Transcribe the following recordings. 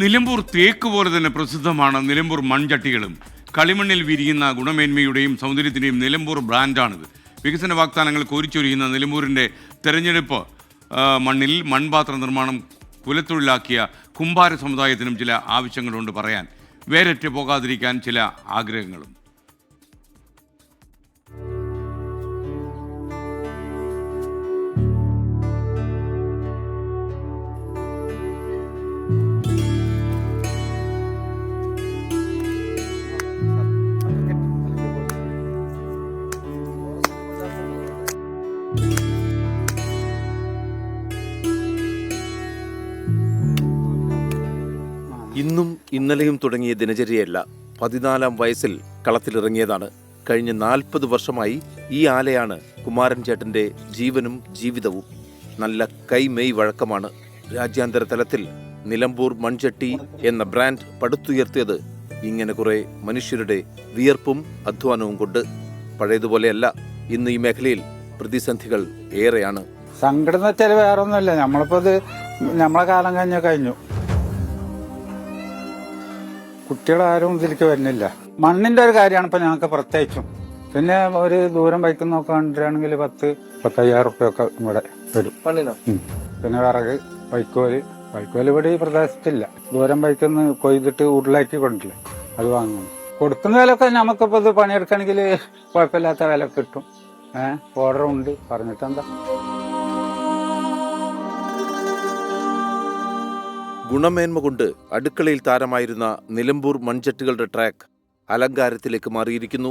നിലമ്പൂർ തേക്ക് പോലെ തന്നെ പ്രസിദ്ധമാണ് നിലമ്പൂർ മൺചട്ടികളും. കളിമണ്ണിൽ വിരിയുന്ന ഗുണമേന്മയുടെയും സൗന്ദര്യത്തിന്റെയും നിലമ്പൂർ ബ്രാൻഡാണിത്. വികസന വാഗ്ദാനങ്ങൾ കോരിച്ചൊരിയുന്ന നിലമ്പൂരിന്റെ തെരഞ്ഞെടുപ്പ് മണ്ണിൽ മൺപാത്ര നിർമ്മാണം കുലത്തൊഴിലാക്കിയ കുമ്പാര സമുദായത്തിനും ചില ആവശ്യങ്ങളുണ്ട് പറയാൻ. വേരറ്റ് പോകാതിരിക്കാൻ ചില ആഗ്രഹങ്ങളും. ഇന്നും ഇന്നലെയും തുടങ്ങിയ ദിനചര്യയല്ല പതിനാലാം വയസ്സിൽ കളത്തിലിറങ്ങിയതാണ്. കഴിഞ്ഞ നാൽപ്പത് വർഷമായി ഈ ആലയാണ് കുമാരൻ ചേട്ടന്റെ ജീവനും ജീവിതവും. നല്ല കൈമെയ് വഴക്കമാണ്. രാജ്യാന്തര തലത്തിൽ നിലമ്പൂർ മൺചട്ടി എന്ന ബ്രാൻഡ് പടുത്തുയർത്തിയത് ഇങ്ങനെ കുറെ മനുഷ്യരുടെ വിയർപ്പും അധ്വാനവും കൊണ്ട്. പഴയതുപോലെയല്ല ഇന്ന് ഈ മേഖലയിൽ പ്രതിസന്ധികൾ ഏറെയാണ്. സംഘടന ചെലവ് വേറൊന്നുമില്ല. നമ്മളിപ്പോ നമ്മളെ കാലം കഴിഞ്ഞ കഴിഞ്ഞു. കുട്ടികളാരും ഇതിലേക്ക് വരുന്നില്ല. മണ്ണിന്റെ ഒരു കാര്യമാണ് ഇപ്പൊ ഞങ്ങൾക്ക് പ്രത്യേകിച്ചും. പിന്നെ ഒരു ദൂരം ബൈക്ക് നോക്കുകയാണെങ്കിൽ പത്ത് പത്തയ്യായിരം റുപ്യൊക്കെ ഇവിടെ വരും. പിന്നെ വിറക് വൈക്കോൽ. വൈക്കോൽ ഇവിടെ ഈ പ്രദേശത്തില്ല. ദൂരം ബൈക്കൊന്ന് കൊയ്തിട്ട് ഉരുളാക്കി കൊണ്ടില്ലേ അത് വാങ്ങുന്നു കൊടുക്കുന്ന വിലയൊക്കെ നമുക്കിപ്പോ ഇത് പണിയെടുക്കണമെങ്കിൽ കുഴപ്പമില്ലാത്ത വില കിട്ടും. ഏഹ് ഓർഡർ ഉണ്ട് പറഞ്ഞിട്ടെന്താ? ഗുണമേന്മ കൊണ്ട് അടുക്കളയിൽ താരമായിരുന്ന നിലമ്പൂർ മൺചട്ടികളുടെ ട്രാക്ക് അലങ്കാരത്തിലേക്ക് മാറിയിരിക്കുന്നു.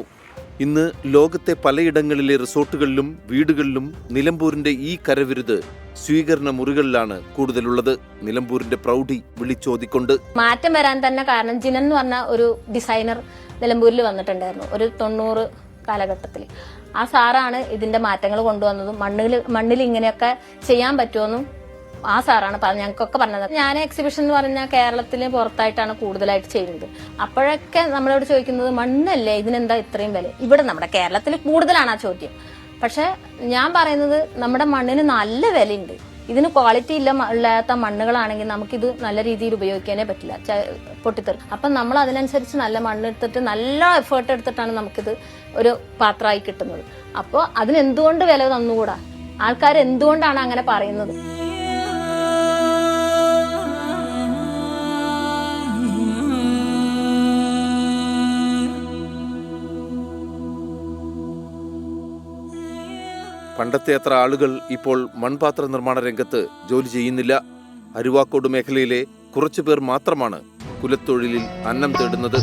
ഇന്ന് ലോകത്തെ പലയിടങ്ങളിലെ റിസോർട്ടുകളിലും വീടുകളിലും നിലമ്പൂരിന്റെ ഈ കരവിരുത് സ്വീകരണ മുറികളിലാണ് കൂടുതലുള്ളത്. നിലമ്പൂരിന്റെ പ്രൗഢി വിളിച്ചോദിക്കൊണ്ട് മാറ്റം വരാൻ തന്നെ കാരണം ജിനൻ എന്ന് പറഞ്ഞ ഒരു ഡിസൈനർ നിലമ്പൂരിൽ വന്നിട്ടുണ്ടായിരുന്നു ഒരു തൊണ്ണൂറ് കാലഘട്ടത്തിൽ ആ സാറാണ് ഇതിന്റെ മാറ്റങ്ങൾ കൊണ്ടുവന്നതും മണ്ണിൽ മണ്ണിൽ ഇങ്ങനെയൊക്കെ ചെയ്യാൻ പറ്റുമെന്നും ആ സാറാണ് ഞങ്ങൾക്കൊക്കെ പറഞ്ഞത്. ഞാൻ എക്സിബിഷൻ എന്ന് പറഞ്ഞാൽ കേരളത്തിൽ പുറത്തായിട്ടാണ് കൂടുതലായിട്ട് ചെയ്യുന്നത്. അപ്പോഴൊക്കെ നമ്മളോട് ചോദിക്കുന്നത് മണ്ണല്ലേ? ഇതിനെന്താ ഇത്രയും വില? ഇവിടെ നമ്മുടെ കേരളത്തിൽ കൂടുതലാണ് ആ ചോദ്യം. പക്ഷെ ഞാൻ പറയുന്നത് നമ്മുടെ മണ്ണിന് നല്ല വിലയുണ്ട്. ഇതിന് ക്വാളിറ്റി ഇല്ല ഇല്ലാത്ത മണ്ണുകളാണെങ്കിൽ നമുക്കിത് നല്ല രീതിയിൽ ഉപയോഗിക്കാനേ പറ്റില്ല. പൊട്ടിത്തെറി അപ്പം നമ്മൾ അതിനനുസരിച്ച് നല്ല മണ്ണ് എടുത്തിട്ട് നല്ല എഫേർട്ട് എടുത്തിട്ടാണ് നമുക്കിത് ഒരു പാത്രമായി കിട്ടുന്നത്. അപ്പോൾ അതിനെന്തുകൊണ്ട് വില തന്നുകൂടാ? ആൾക്കാർ എന്തുകൊണ്ടാണ് അങ്ങനെ പറയുന്നത്? പണ്ടത്തെ അത്ര ആളുകൾ ഇപ്പോൾ മൺപാത്ര നിർമ്മാണ രംഗത്ത് ജോലി ചെയ്യുന്നില്ല. അരുവാക്കോട് മേഖലയിലെ കുറച്ചു പേർ മാത്രമാണ് കുലത്തൊഴിലിൽ അന്നം തേടുന്നത്.